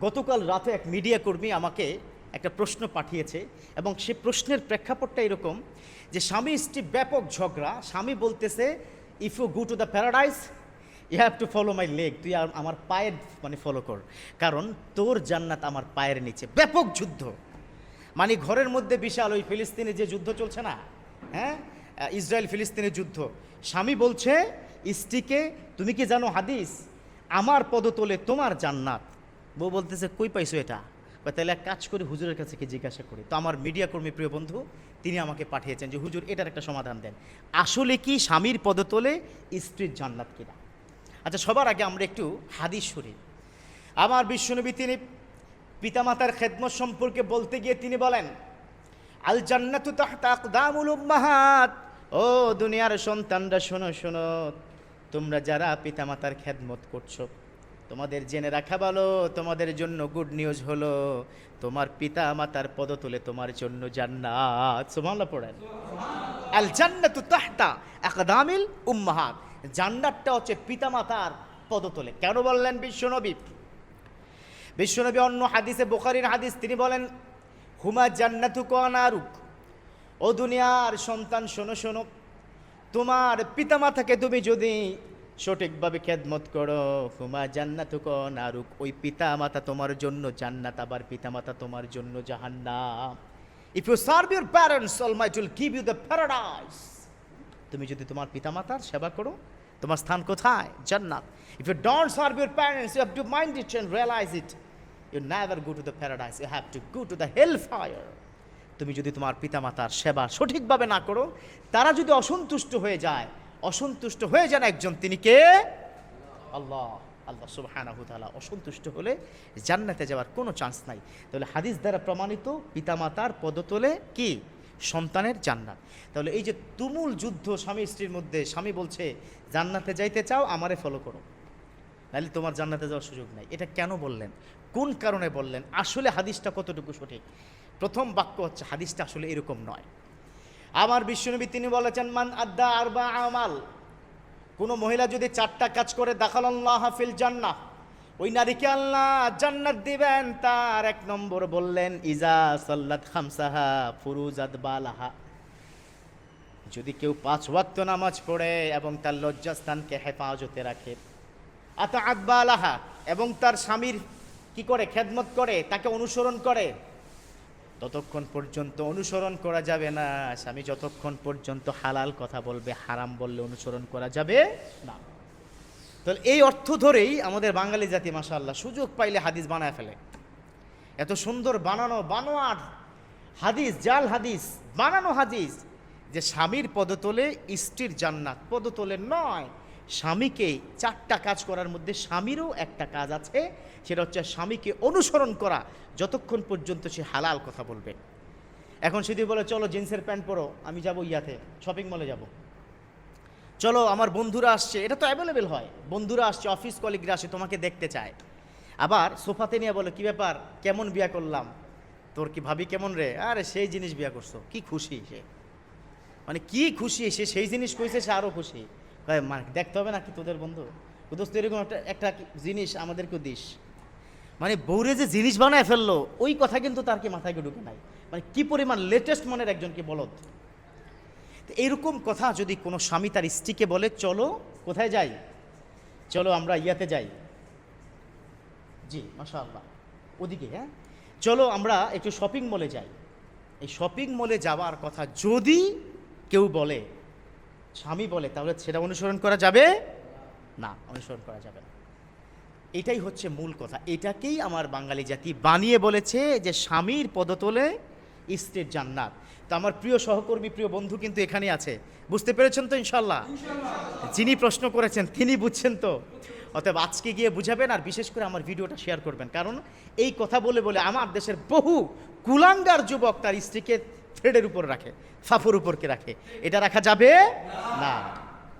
গতকাল রাতে এক মিডিয়া কর্মী আমাকে একটা প্রশ্ন পাঠিয়েছে এবং সে প্রশ্নের প্রেক্ষাপটটা এরকম যে স্বামী স্ত্রী ব্যাপক ঝগড়া, স্বামী বলতেছে if you go to the paradise you have to follow my leg তুই আমার পায়ের মানে ফলো কর। কারণ তোর জান্নাত আমার পায়ের নিচে। ব্যাপক যুদ্ধ। মানে ঘরের মধ্যে বিশাল, ওই ফিলিস্তিনে যে যুদ্ধ চলছে না? হ্যাঁ? ইসরায়েল ফিলিস্তিনের যুদ্ধ। স্বামী বলছে, স্ত্রীকে, তুমি কি জানো হাদিস? আমার পদতলে তোমার জান্নাত। বউ বলতেছে, কই পাইছো এটা? তাহলে এক কাজ করি, হুজুরের কাছে জিজ্ঞাসা করি। তো আমার মিডিয়া কর্মী প্রিয় বন্ধু, তিনি আমাকে পাঠিয়েছেন যে, হুজুর, এটার একটা সমাধান দেন। আসলে কি স্বামীর পদতলে স্ত্রীর জান্নাত কিনা? আচ্ছা সবার আগে আমরা একটু হাদিস শুনি। আমার বিশ্বনবী তিনি পিতামাতার খেদমত সম্পর্কে বলতে গিয়ে তিনি বলেন, আল জান্নাতু ও দুনিয়ার সন্তানরা, শোনো শোনো, তোমরা যারা পিতামাতার খেদমত করছ তোমাদের জেনে রাখা ভালো, তোমাদের জন্য গুড নিউজ হলো, তোমার পিতা মাতার পদ তুলে তোমার জন্য জান্নাত। সুবহানাল্লাহ পড়েন। আল জান্নাতু তাহতা আকদামিল উম্মাহাত। জান্নাতটা হচ্ছে পিতামাতার পদতলে কেন বললেন বিশ্বনবী? বিশ্বনবী অন্য হাদিসে, বোখারির হাদিস, তিনি বলেন, হুমা জান্নাতু কানারুক ও দুনিয়ার সন্তান, শোনো শোনো, তোমার পিতামাতাকে তুমি যদি সঠিকভাবে খেদমত করো। হুমা জান্নাতু কানারুক ওই পিতা মাতা তোমার জন্য জান্নাত, আবার পিতা মাতা তোমার জন্য জাহান্নাম। If you serve your parents almighty will give you the paradise তুমি যদি তোমার পিতামাতার সেবা করো, তোমার স্থান কোথায়? জান্নাত। If you don't serve your parents you have to mind it and realise it you never go to the paradise you have to go to the hell fire তুমি যদি তোমার পিতামাতার সেবা সঠিকভাবে না করো, তারা যদি অসন্তুষ্ট হয়ে যায় অসন্তুষ্ট হয়ে যান একজন, তিনি কে? আল্লাহ আল্লাহ সুবহানাহু অসন্তুষ্ট হলে জান্নাতে যাওয়ার কোনো চান্স নাই। তাহলে হাদিস দ্বারা প্রমাণিত পিতামাতার পদতলে কি? সন্তানের জান্নাত। তাহলে এই যে তুমুল যুদ্ধ, স্বামী স্ত্রীর মধ্যে, স্বামী বলছে, জান্নাতে যাইতে চাও, আমারে ফলো করো। নাহলে তোমার জান্নাতে যাওয়ার সুযোগ নাই। এটা কেন বললেন? কোন কারণে বললেন? আসলে হাদিসটা কতটুকু সঠিক? প্রথম বাক্য হচ্ছে, হাদিসটা আসলে এরকম নয়। আমার বিশ্বনবী তিনি বলেছেন, মান আদ্দা আরবা আমাল। কোনো মহিলা যদি চারটা কাজ করে দাখাল আল্লাহ হাফিল জান্নাহ। ওই নারীকে আল্লাহ জান্নাত দিবেন। তার এক নম্বর বললেন, ইজা সাল্লাত খামসাহা ফুরুজাত বালাহা। যদি কেউ পাঁচ ওয়াক্ত নামাজ পড়ে এবং তার লজ্জাস্থানকে হেফাজতে রাখে আতা আকবালাহা এবং তার স্বামীর কি করে খেদমত করে, তাকে অনুসরণ করে ততক্ষণ পর্যন্ত অনুসরণ করা যাবে না। স্বামী যতক্ষণ পর্যন্ত হালাল কথা বলবে, হারাম বললে অনুসরণ করা যাবে না। তাহলে এই অর্থ ধরেই আমাদের বাঙালি জাতি, মাশাআল্লাহ, সুযোগ পাইলে হাদিস বানায় ফেলে। এত সুন্দর বানানো বানোয়ার হাদিস, জাল হাদিস, বানানো হাদিস যে স্বামীর পদতলে স্ত্রীর জান্নাত। পদতলে নয় স্বামীকে চারটা কাজ করার মধ্যে স্বামীরও একটা কাজ আছে, সেটা হচ্ছে স্বামীকে অনুসরণ করা, যতক্ষণ পর্যন্ত সে হালাল কথা বলবে। এখন যদি বলে, চলো জিন্সের প্যান্ট পরো, আমি যাব ইয়াতে শপিং মলে যাব। চলো, আমার বন্ধুরা আসছে। এটা তো অ্যাভেলেবেল হয়। বন্ধুরা আসছে অফিস কলিগরা আসে তোমাকে দেখতে চায়। আবার সোফাতে নিয়ে বলো, কি ব্যাপার? কেমন বিয়া করলাম? তোর কি ভাবি কেমন রে? আরে, সেই জিনিস বিয়া করছ। কি খুশি সে। মানে কি খুশি সে, সেই জিনিস কইছে, সে আরও খুশি। কয়, মা দেখতে হবে নাকি তোদের বন্ধু? দোস্ত এরকম একটা একটা জিনিস আমাদেরকেও দিস। মানে বউরে যে জিনিস বানায় ফেলল ওই কথা কিন্তু তার কি মাথায় ঢুকে নাই। মানে কি পরিমাণ লেটেস্ট মনের একজনকে বলদ। তো এইরকম কথা যদি কোনো স্বামী তার স্ত্রীকে বলে চলো কোথায় যাই? চলো আমরা ইয়াতে যাই। জি মাশা আল্লাহ ওদিকে হ্যাঁ? চলো আমরা একটু শপিং মলে যাই। এই শপিং মলে যাওয়ার কথা যদি কেউ বলে স্বামী বলে তাহলে সেটা অনুসরণ করা যাবে? না অনুসরণ করা যাবে না। এটাই হচ্ছে মূল কথা। এটাকেই আমার বাঙালি জাতি বানিয়ে বলেছে যে স্বামীর পদতলে স্ত্রীর জান্নাত। তো আমার প্রিয় সহকর্মী প্রিয় বন্ধু কিন্তু এখানে আছে। বুঝতে পেরেছেন তো ইনশাল্লাহ যিনি প্রশ্ন করেছেন তিনি বুঝছেন তো। অতএব আজকে গিয়ে বুঝাবেন আর বিশেষ করে আমার ভিডিওটা শেয়ার করবেন। কারণ এই কথা বলে বলে আমার দেশের বহু কুলাঙ্গার যুবক তার স্ত্রীকে থ্রেডের উপর রাখে ফাফুর উপরকে রাখে। এটা রাখা যাবে না।